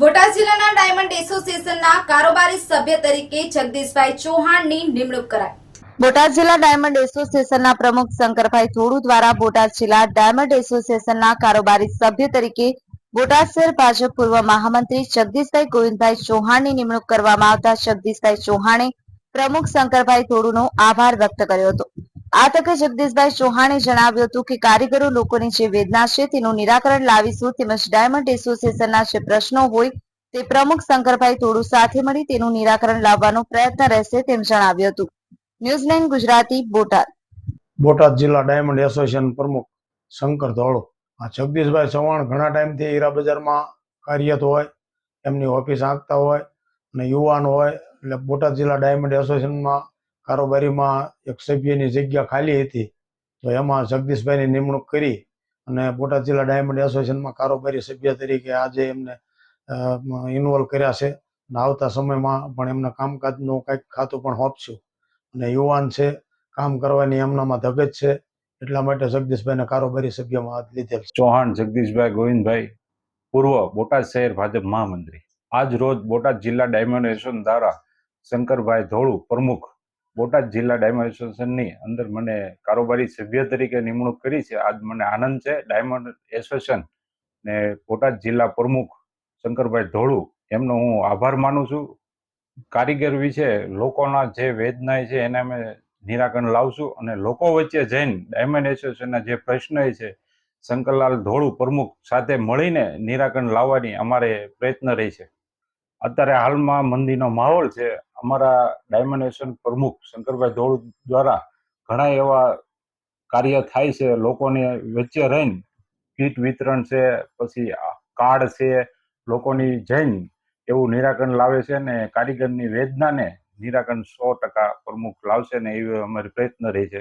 બોટાદ જિલ્લાના ડાયમંડ એસોસિએશનના કારોબારી સભ્ય તરીકે જગદીશભાઈ ચૌહાણની નિમણૂક કરાઈ. બોટાદ જિલ્લા ડાયમંડ એસોસિએશનના પ્રમુખ શંકરભાઈ થોડુ દ્વારા બોટાદ જિલ્લા ડાયમંડ એસોસિએશનના કારોબારી સભ્ય તરીકે બોટાદ શહેર ભાજપ પૂર્વ મહામંત્રી જગદીશભાઈ ગોવિંદભાઈ ચૌહાણની નિમણૂક કરવામાં આવતા જગદીશભાઈ ચૌહાણે પ્રમુખ શંકરભાઈ થોડુનો આભાર વ્યક્ત કર્યો હતો. આ તકે જગદીશભાઈ ચૌહાણે જણાવ્યું હતું કે કારીગરો લોકોની જે વેદના છે તેનું નિરાકરણ લાવીશું, તેમજ ડાયમંડ એસોસિએશનના જે પ્રશ્નો હોય તે પ્રમુખ શંકરભાઈ તોડુ સાથે મળી તેનું નિરાકરણ લાવવાનો પ્રયત્ન રહેશે તેમ જણાવ્યું હતું. News nine Gujarati, Botad. Botad જિલ્લા ડાયમંડ એસોસિએશન પ્રમુખ શંકર ધોળો. આ જગદીશભાઈ ચૌહાણ ઘણા ટાઈમથી હીરા બજારમાં કાર્યરત હોય, એમની ઓફિસ આંકતા હોય અને યુવાન હોય, એટલે બોટાદ જિલ્લા ડાયમંડ એસોસિએશનમાં કારોબારીમાં એક સભ્યની જગ્યા ખાલી હતી, તો એમાં જગદીશભાઈની નિમણૂક કરી અને બોટાદ જિલ્લા ડાયમંડ એસોસિએશનમાં કારોબારી સભ્ય તરીકે આજે એમને ઇન્વોલ્વ કર્યા છે. અને આવતા સમયમાં પણ એમના કામકાજનું કંઈક ખાતું પણ હોપશું. અને યુવાન છે, કામ કરવાની એમનામાં ધગજ છે, એટલા માટે જગદીશભાઈને કારોબારી સભ્યમાં હાથ લીધેલ ચૌહાણ, જગદીશભાઈ, ગોવિંદભાઈ, પૂર્વ બોટાદ શહેર ભાજપ મહામંત્રી. આજ રોજ બોટાદ જિલ્લા ડાયમંડ એસોસિએશન દ્વારા શંકરભાઈ ધોળુ પ્રમુખ બોટાદ જિલ્લા ડાયમંડ એસોસિએશનની અંદર મને કારોબારી સભ્ય તરીકે નિમણૂક કરી છે. આજ મને આનંદ છે. ડાયમંડ એસોસિએશન ને બોટાદ જિલ્લા પ્રમુખ શંકરભાઈ ધોળુ, એમનો હું આભાર માનું છું. કારીગર વિશે લોકોના જે વેદના છે એને અમે નિરાકરણ લાવશું અને લોકો વચ્ચે જઈને ડાયમંડ એસોસિએશનના જે પ્રશ્ન છે, શંકરલાલ ધોળુ પ્રમુખ સાથે મળીને નિરાકરણ લાવવાની અમારે પ્રયત્ન રહી છે. અત્યારે હાલમાં મંદીનો માહોલ છે. અમારા ડાયમંડેશન પ્રમુખ શંકરભાઈ ધોળ દ્વારા ઘણા એવા કાર્ય થાય છે, લોકોને વચ્ચે રહીને. કીટ વિતરણ છે, પછી કાર્ડ છે, લોકોની જઈને એવું નિરાકરણ લાવે છે ને કારીગરની વેદનાને નિરાકરણ સો ટકા પ્રમુખ લાવશે ને એવી અમારી પ્રયત્ન રહી છે.